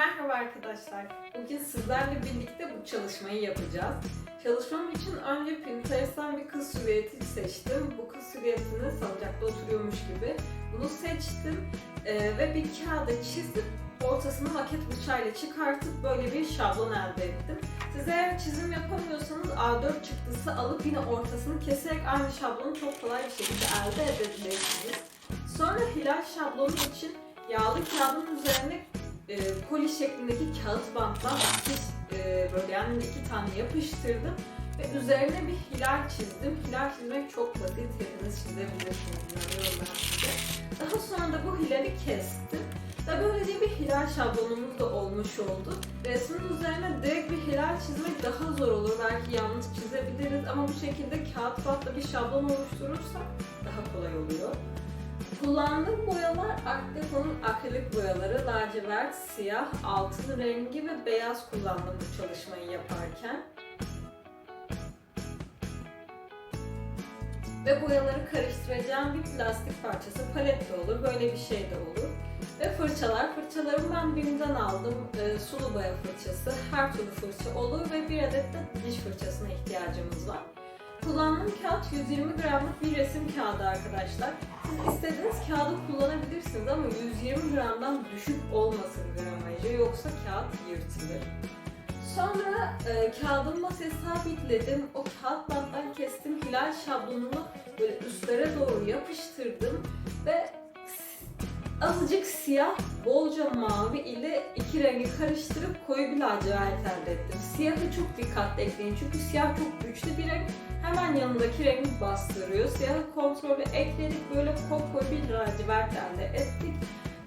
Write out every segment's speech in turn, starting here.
Merhaba arkadaşlar. Bugün sizlerle birlikte bu çalışmayı yapacağız. Çalışmam için önce Pinterest'ten bir kız silüeti seçtim. Bu kız silüetini salıncakta oturuyormuş gibi. Bunu seçtim Ee, ve bir kağıda çizip ortasını maket bıçağıyla çıkartıp böyle bir şablon elde ettim. Siz eğer çizim yapamıyorsanız A4 çıktısı alıp yine ortasını keserek aynı şablonu çok kolay bir şekilde elde edebilirsiniz. Sonra hilal şablonu için yağlı kağıdın üzerine e, koli şeklindeki kağıt bantla dikiş e, yani iki tane yapıştırdım ve üzerine bir hilal çizdim. Hilal çizmek çok basit, hepiniz çizebilirsiniz. Daha sonra da bu hilali kestim. Ve böylece bir hilal şablonumuz da olmuş oldu. Resmin üzerine direkt bir hilal çizmek daha zor olur. Belki yanlış çizebiliriz ama bu şekilde kağıt bantla bir şablon oluşturursak daha kolay oluyor. Kullandığım boyalar Art Deco'nun akrilik boyaları lacivert, siyah, altın rengi ve beyaz kullandım bu çalışmayı yaparken. Ve boyaları karıştıracağım bir plastik parçası, palet de olur, böyle bir şey de olur. Ve fırçalar, fırçalarımı ben BİM'den aldım. Ee, sulu boya fırçası, her türlü fırça olur ve bir adet de diş fırçasına ihtiyacımız var. Kullandığım kağıt 120 gramlık bir resim kağıdı arkadaşlar. Siz istediğiniz kağıdı kullanabilirsiniz ama 120 gramdan düşük olmasın gramajı yoksa kağıt yırtılır. Sonra e, kağıdımı masaya sabitledim. O kağıt banttan kestim. Hilal şablonunu böyle üstlere doğru yapıştırdım ve azıcık siyah, bolca mavi ile iki rengi karıştırıp koyu bir lacivert elde ettim. Siyahı çok dikkatli ekleyin çünkü siyah çok güçlü bir renk. Hemen yanındaki rengi bastırıyor. Siyahı kontrolü ekledik. Böyle koyu bir lacivert elde ettik.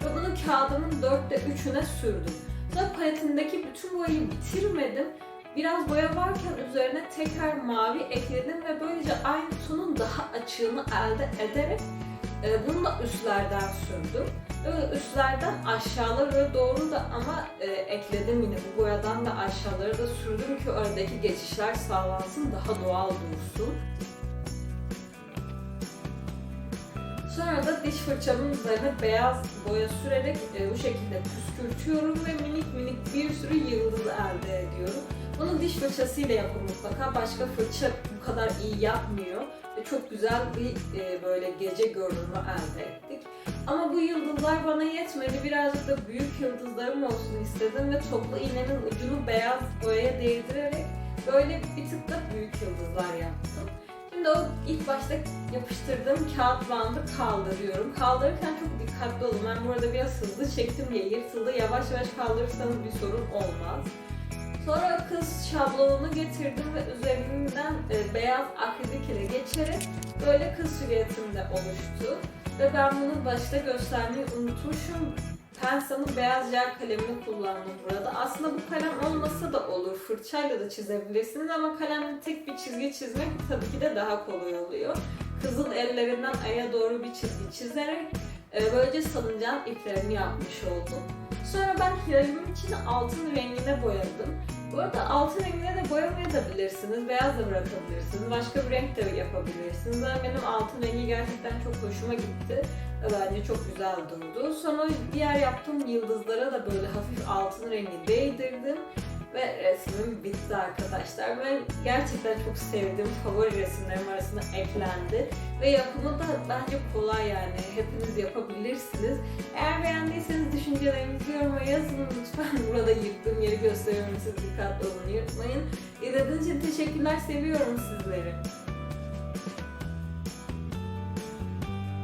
Ve bunu kağıdımın dörtte üçüne sürdüm. Sonra paletindeki bütün boyayı bitirmedim. Biraz boya varken üzerine tekrar mavi ekledim ve böylece aynı tonun daha açığını elde ederek e, bunu da üstlerden sürdüm. Böyle üstlerden aşağılara doğru da ama e, ekledim yine bu boyadan da aşağılara da sürdüm ki öndeki geçişler sağlansın daha doğal dursun. Sonra da diş fırçamın üzerine beyaz boya sürerek e, bu şekilde püskürtüyorum ve minik minik bir sürü yıldız elde ediyorum. Bunu diş fırçasıyla yapın mutlaka. Başka fırça bu kadar iyi yapmıyor. Ve çok güzel bir e, böyle gece görünümü elde ettik. Ama bu yıldızlar bana yetmedi. Birazcık da büyük yıldızlarım olsun istedim ve toplu iğnenin ucunu beyaz boyaya değdirerek böyle bir tık da büyük yıldızlar yaptım. Şimdi o ilk başta yapıştırdığım kağıt bandı kaldırıyorum. Kaldırırken çok dikkatli olun. Ben burada biraz hızlı çektim diye yırtıldı. Yavaş yavaş kaldırırsanız bir sorun olmaz. Sonra kız şablonunu getirdim ve üzerinden e, beyaz akrilik ile geçerek böyle kız silüetinde oluştu. Ve ben bunu başta göstermeyi unutmuşum. Pensa'nın beyaz jel kalemini kullandım burada. Aslında bu kalem olmasa da olur. Fırçayla da çizebilirsiniz ama kalemle tek bir çizgi çizmek tabii ki de daha kolay oluyor. Kızıl ellerinden aya doğru bir çizgi çizerek e, böylece salıncağın iplerini yapmış oldum. Sonra ben hilalimin içine altın rengine boyadım. Bu arada altın rengine de boyamayabilirsiniz, beyaz da bırakabilirsiniz, başka bir renk de yapabilirsiniz. Ama benim altın rengi gerçekten çok hoşuma gitti ve bence çok güzel durdu. Sonra diğer yaptığım yıldızlara da böyle hafif altın rengi değdirdim ve resmim bitti arkadaşlar. Ben gerçekten çok sevdim. Favori resimlerim arasında eklendi. Ve yapımı da bence kolay yani. Hepiniz yapabilirsiniz. Eğer beğendiyseniz düşüncelerinizi yoruma yazın lütfen. Burada yırttığım yeri gösteriyorum. Siz dikkatli olun, yırtmayın. İzlediğiniz için teşekkürler. Seviyorum sizleri.